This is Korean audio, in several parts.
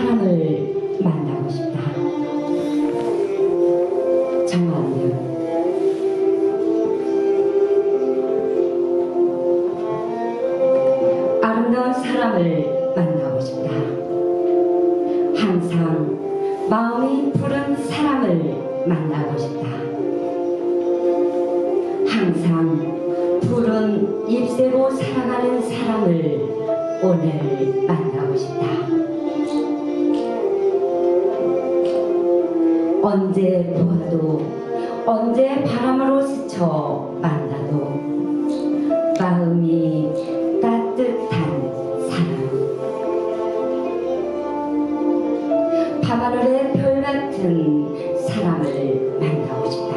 사람을 만나고 싶다. 정한유 아름다운 사람을 만나고 싶다. 항상 마음이 푸른 사람을 만나고 싶다. 항상 푸른 잎새로 살아가는 사람을 오늘 만나 언제 보아도 언제 바람으로 스쳐 만나도 마음이 따뜻한 사람 밤하늘의 별 같은 사람을 만나고 싶다.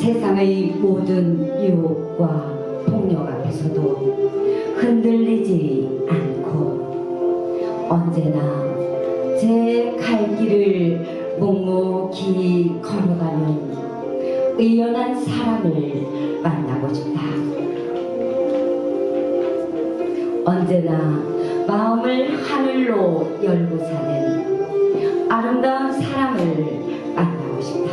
세상의 모든 유혹과 폭력 앞에서도 흔들리지 않고 언제나 제 갈 길을 묵묵히 걸어가는 의연한 사람을 만나고 싶다. 언제나 마음을 하늘로 열고 사는 아름다운 사람을 만나고 싶다.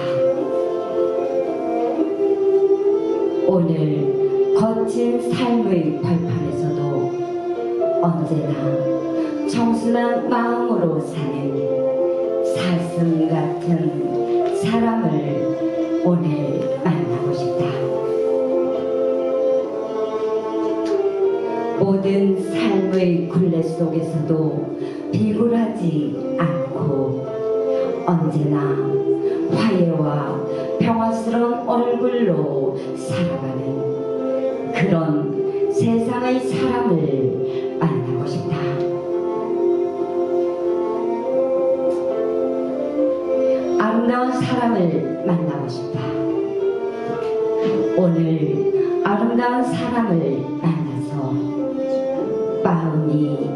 오늘 거친 삶의 벌판에서도 언제나 청순한 마음으로 사는 사슴 같은 사람을 오늘 만나고 싶다. 모든 삶의 굴레 속에서도 비굴하지 않고 언제나 화해와 평화스러운 얼굴로 살아가는 그런 세상의 사람을 만나고 싶다. 사람을 만나고 싶다. 오늘 아름다운 사람을 만나서 마음이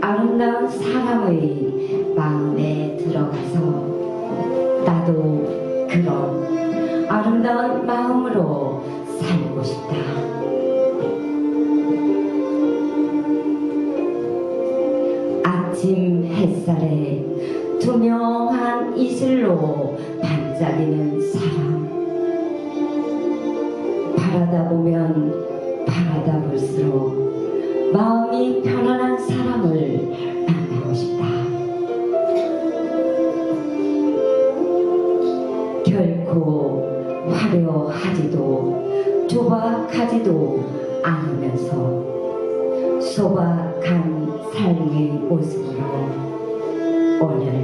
아름다운 사람의 마음에 들어가서 나도 그런 아름다운 마음으로 살고 싶다. 아침 햇살에 투명한 이슬로 반짝이는 사람. 바라다 보면 바라다 볼수록 마음이 편안한 사람을 만나고 싶다. 결코 화려하지도 조박하지도 않으면서 소박한 삶의 모습으로 오늘 제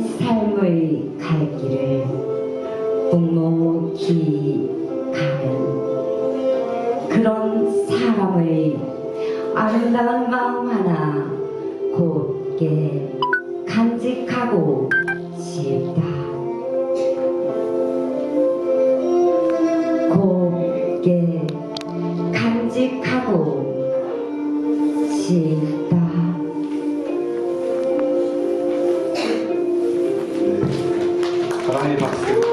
삶의 갈 길을 묵묵히 가는 그런 사람의 아름다운 마음 하나 곱게 간직하고 싶다.